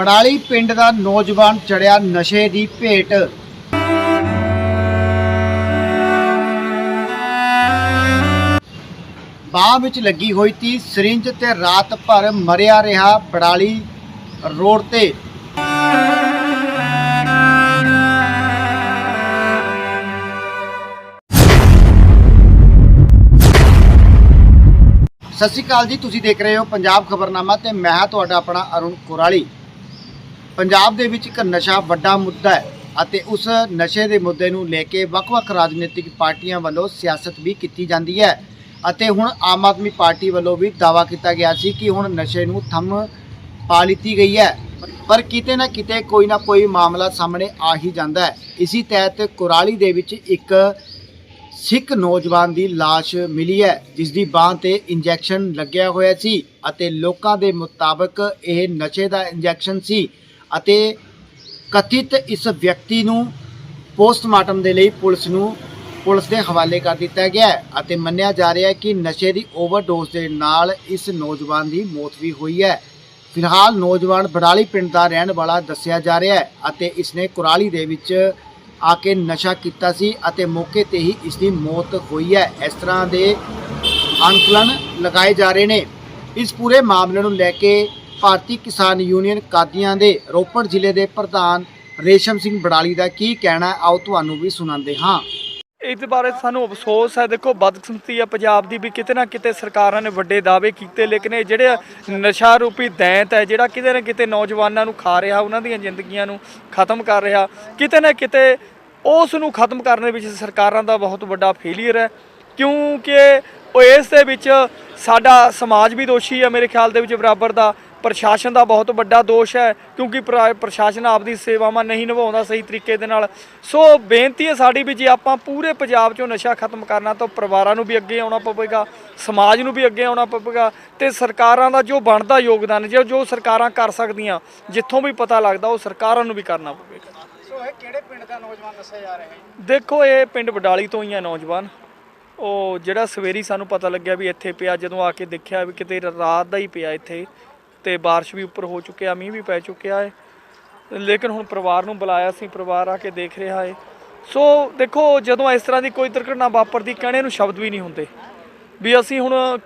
ਬੜਾਲੀ ਪਿੰਡ ਦਾ ਨੌਜਵਾਨ ਚੜਿਆ ਨਸ਼ੇ ਦੀ ਭੇਟ। ਬਾਹ ਵਿੱਚ ਲੱਗੀ ਹੋਈ ਤੀ ਸਰਿੰਜ ਤੇ ਰਾਤ ਭਰ ਮਰਿਆ ਰਿਹਾ ਬੜਾਲੀ ਰੋਡ ਤੇ। ਸਤਿ ਸ਼੍ਰੀ ਅਕਾਲ ਜੀ, ਤੁਸੀਂ ਦੇਖ ਰਹੇ ਹੋ ਪੰਜਾਬ ਖਬਰਨਾਮਾ ਤੇ ਮੈਂ ਹਾਂ ਤੁਹਾਡਾ ਆਪਣਾ ਅਰੁਣ ਕੁਰਾਲੀ। ਪੰਜਾਬ ਦੇ ਵਿੱਚ ਇੱਕ ਨਸ਼ਾ ਵੱਡਾ ਮੁੱਦਾ ਹੈ ਅਤੇ ਉਸ ਨਸ਼ੇ ਦੇ ਮੁੱਦੇ ਨੂੰ ਲੈ ਕੇ ਵੱਖ-ਵੱਖ ਰਾਜਨੀਤਿਕ ਪਾਰਟੀਆਂ ਵੱਲੋਂ ਸਿਆਸਤ ਵੀ ਕੀਤੀ ਜਾਂਦੀ ਹੈ ਅਤੇ ਹੁਣ ਆਮ ਆਦਮੀ ਪਾਰਟੀ ਵੱਲੋਂ ਵੀ ਦਾਅਵਾ ਕੀਤਾ ਗਿਆ ਸੀ ਕਿ ਹੁਣ ਨਸ਼ੇ ਨੂੰ ਥੰਮ ਪਾ ਲਿੱਤੀ ਗਈ ਹੈ। ਪਰ ਕਿਤੇ ਨਾ ਕਿਤੇ ਕੋਈ ਨਾ ਕੋਈ ਮਾਮਲਾ ਸਾਹਮਣੇ ਆ ਹੀ ਜਾਂਦਾ ਹੈ। ਇਸੇ ਤਹਿਤ ਕੁਰਾਲੀ ਦੇ ਵਿੱਚ ਇੱਕ ਸਿੱਖ ਨੌਜਵਾਨ ਦੀ ਲਾਸ਼ ਮਿਲੀ ਹੈ ਜਿਸ ਦੀ ਬਾਹ ਤੇ ਇੰਜੈਕਸ਼ਨ ਲੱਗਿਆ ਹੋਇਆ ਸੀ ਅਤੇ ਲੋਕਾਂ ਦੇ ਮੁਤਾਬਕ ਇਹ ਨਸ਼ੇ ਦਾ ਇੰਜੈਕਸ਼ਨ ਸੀ। ਅਤੇ ਕਥਿਤ ਇਸ ਵਿਅਕਤੀ ਨੂੰ ਪੋਸਟਮਾਰਟਮ ਦੇ ਲਈ ਪੁਲਿਸ ਨੂੰ, ਪੁਲਿਸ ਦੇ ਹਵਾਲੇ ਕਰ ਦਿੱਤਾ ਗਿਆ ਅਤੇ ਮੰਨਿਆ ਜਾ ਰਿਹਾ ਹੈ ਕਿ ਨਸ਼ੇ ਦੀ ਓਵਰਡੋਜ਼ ਦੇ ਨਾਲ ਇਸ ਨੌਜਵਾਨ ਦੀ ਮੌਤ ਵੀ ਹੋਈ ਹੈ। ਫਿਲਹਾਲ ਨੌਜਵਾਨ ਬੜਾਲੀ ਪਿੰਡ ਦਾ ਰਹਿਣ ਵਾਲਾ ਦੱਸਿਆ ਜਾ ਰਿਹਾ ਹੈ ਅਤੇ ਇਸਨੇ ਕੁਰਾਲੀ ਦੇ ਵਿੱਚ ਆ ਕੇ ਨਸ਼ਾ ਕੀਤਾ ਸੀ ਅਤੇ ਮੌਕੇ ਤੇ ਹੀ ਇਸ ਦੀ ਮੌਤ ਹੋਈ ਹੈ। ਇਸ ਤਰ੍ਹਾਂ ਦੇ ਅੰਕਲਨ ਲਗਾਏ ਜਾ ਰਹੇ ਨੇ। ਇਸ ਪੂਰੇ ਮਾਮਲੇ ਨੂੰ ਲੈ ਕੇ ਭਾਰਤੀ ਕਿਸਾਨ ਯੂਨੀਅਨ ਕਾਦੀਆਂ ਦੇ ਰੋਪੜ ਜ਼ਿਲ੍ਹੇ ਦੇ ਪ੍ਰਧਾਨ ਰੇਸ਼ਮ ਸਿੰਘ ਬੜਾਲੀ ਦਾ ਕੀ ਕਹਿਣਾ ਆਓ ਤੁਹਾਨੂੰ ਵੀ ਸੁਣਾਉਂਦੇ ਹਾਂ। ਇਸ ਬਾਰੇ ਸਾਨੂੰ ਅਫਸੋਸ ਹੈ। ਦੇਖੋ, ਬਦਕਿਸਮਤੀ ਹੈ ਪੰਜਾਬ ਦੀ ਵੀ ਕਿਤੇ ਨਾ ਕਿਤੇ ਸਰਕਾਰਾਂ ਨੇ ਵੱਡੇ ਦਾਅਵੇ ਕੀਤੇ, ਲੇਕਿਨ ਇਹ ਜਿਹੜੇ ਨਸ਼ਾ ਰੂਪੀ ਦੈਂਤ ਹੈ, ਜਿਹੜਾ ਕਿਤੇ ਨਾ ਕਿਤੇ ਨੌਜਵਾਨਾਂ ਨੂੰ ਖਾ ਰਿਹਾ, ਉਹਨਾਂ ਦੀਆਂ ਜ਼ਿੰਦਗੀਆਂ ਨੂੰ ਖਤਮ ਕਰ ਰਿਹਾ, ਕਿਤੇ ਨਾ ਕਿਤੇ ਉਸ ਨੂੰ ਖਤਮ ਕਰਨ ਵਿੱਚ ਸਰਕਾਰਾਂ ਦਾ ਬਹੁਤ ਵੱਡਾ ਫੇਲੀਅਰ ਹੈ। ਕਿਉਂਕਿ ਇਸ ਦੇ ਵਿੱਚ ਸਾਡਾ ਸਮਾਜ ਵੀ ਦੋਸ਼ੀ ਹੈ ਮੇਰੇ ਖਿਆਲ ਦੇ ਵਿੱਚ ਬਰਾਬਰ ਦਾ। ਪ੍ਰਸ਼ਾਸਨ ਦਾ ਬਹੁਤ ਵੱਡਾ ਦੋਸ਼ ਹੈ ਕਿਉਂਕਿ ਪ੍ਰਾ- ਪ੍ਰਸ਼ਾਸਨ ਆਪਦੀ ਸੇਵਾਵਾਂ ਨਹੀਂ ਨਿਭਾਉਂਦਾ ਸਹੀ ਤਰੀਕੇ ਦੇ ਨਾਲ। ਸੋ ਬੇਨਤੀ ਹੈ ਸਾਡੀ ਵੀ ਜੇ ਆਪਾਂ ਪੂਰੇ ਪੰਜਾਬ 'ਚੋਂ ਨਸ਼ਾ ਖਤਮ ਕਰਨਾ ਤਾਂ ਪਰਿਵਾਰਾਂ ਨੂੰ ਵੀ ਅੱਗੇ ਆਉਣਾ ਪਵੇਗਾ ਸਮਾਜ ਨੂੰ ਵੀ ਅੱਗੇ ਆਉਣਾ ਪਵੇਗਾ ਤੇ ਸਰਕਾਰਾਂ ਦਾ ਜੋ ਬਣਦਾ ਯੋਗਦਾਨ ਜੋ ਜੋ ਸਰਕਾਰਾਂ ਕਰ ਸਕਦੀਆਂ ਜਿੱਥੋਂ ਵੀ ਪਤਾ ਲੱਗਦਾ ਉਹ ਸਰਕਾਰਾਂ ਨੂੰ ਵੀ ਕਰਨਾ ਪਵੇਗਾ। ਸੋ ਇਹ ਕਿਹੜੇ ਪਿੰਡ ਦਾ ਨੌਜਵਾਨ ਦੱਸਿਆ ਜਾ ਰਿਹਾ ਹੈ? ਦੇਖੋ ਇਹ ਪਿੰਡ ਵਡਾਲੀ ਤੋਂ ਹੀ ਆ ਨੌਜਵਾਨ। ਉਹ ਜਿਹੜਾ ਸਵੇਰੀ ਸਾਨੂੰ ਪਤਾ ਲੱਗਿਆ ਵੀ ਇੱਥੇ ਪਿਆ ਜਦੋਂ ਆ ਕੇ ਦੇਖਿਆ ਵੀ ਕਿਤੇ ਰਾਤ ਦਾ ਹੀ ਪਿਆ ਇੱਥੇ। ਤੇ ਬਾਰਿਸ਼ ਵੀ ਉੱਪਰ ਹੋ ਚੁੱਕਿਆ ਮੀਂਹ ਵੀ ਪੈ ਚੁੱਕਿਆ ਹੈ। ਲੇਕਿਨ ਹੁਣ ਪਰਿਵਾਰ ਨੂੰ ਬੁਲਾਇਆ ਸੀ, ਪਰਿਵਾਰ ਆ ਕੇ ਦੇਖ ਰਿਹਾ ਹੈ। ਸੋ ਦੇਖੋ, ਜਦੋਂ ਇਸ ਤਰ੍ਹਾਂ ਦੀ ਕੋਈ ਦੁਰਘਟਨਾ ਵਾਪਰਦੀ, ਕਹਿਣੇ ਨੂੰ ਸ਼ਬਦ ਵੀ ਨਹੀਂ ਹੁੰਦੇ। ਵੀ ਅਸੀਂ ਹੁਣ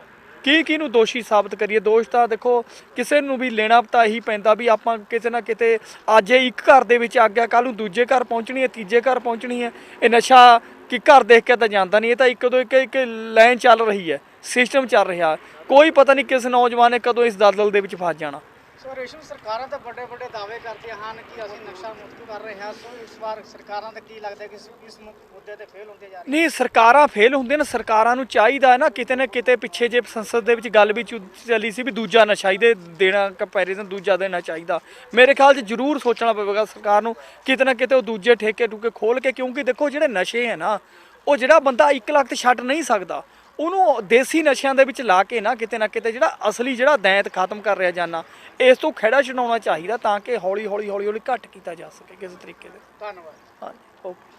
ਕੀ ਕੀ ਨੂੰ ਦੋਸ਼ੀ ਸਾਬਤ ਕਰੀਏ? ਦੋਸ਼ ਤਾਂ ਦੇਖੋ, ਕਿਸੇ ਨੂੰ ਵੀ ਲੈਣਾ ਤਾਂ ਇਹੀ ਪੈਂਦਾ ਵੀ ਆਪਾਂ ਕਿਸੇ ਨਾ ਕਿਤੇ ਅੱਜ ਇੱਕ ਘਰ ਦੇ ਵਿੱਚ ਆ ਗਿਆ ਕੱਲ ਨੂੰ ਦੂਜੇ ਘਰ ਪਹੁੰਚਣੀ ਹੈ, ਤੀਜੇ ਘਰ ਪਹੁੰਚਣੀ ਹੈ। ਇਹ ਨਸ਼ਾ ਕਿ ਘਰ ਦੇਖ ਕੇ ਤਾਂ ਜਾਂਦਾ ਨਹੀਂ, ਇਹ ਤਾਂ ਇੱਕ ਦੋ ਇੱਕ ਇੱਕ ਲਾਈਨ ਚੱਲ ਰਹੀ ਹੈ। ਸਿਸਟਮ ਚੱਲ ਰਿਹਾ। ਕੋਈ ਪਤਾ ਨਹੀਂ ਕਿਸ ਨੌਜਵਾਨ ਨੇ ਕਦੋਂ ਇਸ ਦਲਦਲ ਦੇ ਵਿੱਚ ਫਸ ਜਾਣਾ। ਸੋ ਰੇਸ਼ਮ ਸਰਕਾਰਾਂ ਤਾਂ ਵੱਡੇ ਵੱਡੇ ਦਾਅਵੇ ਕਰਦੀਆਂ ਹਨ ਕਿ ਅਸੀਂ ਨਸ਼ਾ ਮੁਕਤ ਕਰ ਰਹੇ ਹਾਂ। ਸੋ ਇਸ ਵਾਰ ਸਰਕਾਰਾਂ ਦਾ ਕੀ ਲੱਗਦਾ ਕਿ ਇਸ ਮੁੱਦੇ ਤੇ ਫੇਲ ਹੁੰਦੇ ਜਾ ਰਹੀਆਂ ਨਹੀਂ ਸਰਕਾਰਾਂ ਫੇਲ ਹੁੰਦੀਆਂ ਨੇ। ਸਰਕਾਰਾਂ ਨੂੰ ਚਾਹੀਦਾ ਹੈ ਨਾ ਕਿਤੇ ਨਾ ਕਿਤੇ ਪਿੱਛੇ ਜੇ ਸੰਸਦ ਦੇ ਵਿੱਚ ਗੱਲ ਵੀ ਚੱਲੀ ਸੀ ਵੀ ਦੂਜਾ ਨਸ਼ਾ ਇਹਦੇ ਦੇਣਾ ਕੰਪੈਰੀਜ਼ਨ ਦੂਜਾ ਦੇਣਾ ਚਾਹੀਦਾ। ਮੇਰੇ ਖਿਆਲ 'ਚ ਜ਼ਰੂਰ ਸੋਚਣਾ ਪਵੇਗਾ ਸਰਕਾਰ ਨੂੰ ਕਿਤੇ ਨਾ ਕਿਤੇ ਉਹ ਦੂਜੇ ਠੇਕੇ ਟੁਕੇ ਖੋਲ ਕੇ। ਕਿਉਂਕਿ ਦੇਖੋ ਜਿਹੜੇ ਨਸ਼ੇ ਹੈ ਨਾ ਉਹ ਜਿਹੜਾ ਬੰਦਾ 1 ਲੱਖ ਤੇ ਛੱਡ ਨਹੀਂ ਸਕਦਾ ਉਹਨੂੰ ਦੇਸੀ ਨਸ਼ਿਆਂ ਦੇ ਵਿੱਚ ਲਾ ਕੇ ਨਾ ਕਿਤੇ ਨਾ ਕਿਤੇ ਜਿਹੜਾ ਅਸਲੀ ਜਿਹੜਾ ਦੈਂਤ ਖਤਮ ਕਰ ਰਿਹਾ ਜਾਨਾ ਇਸ ਤੋਂ ਖੜਾ ਛਡਾਉਣਾ ਚਾਹੀਦਾ ਤਾਂ ਕਿ ਹੌਲੀ ਹੌਲੀ ਹੌਲੀ ਹੌਲੀ ਘੱਟ ਕੀਤਾ ਜਾ ਸਕੇ ਕਿਸੇ ਤਰੀਕੇ ਦੇ। ਧੰਨਵਾਦ। ਹਾਂਜੀ ਓਕੇ।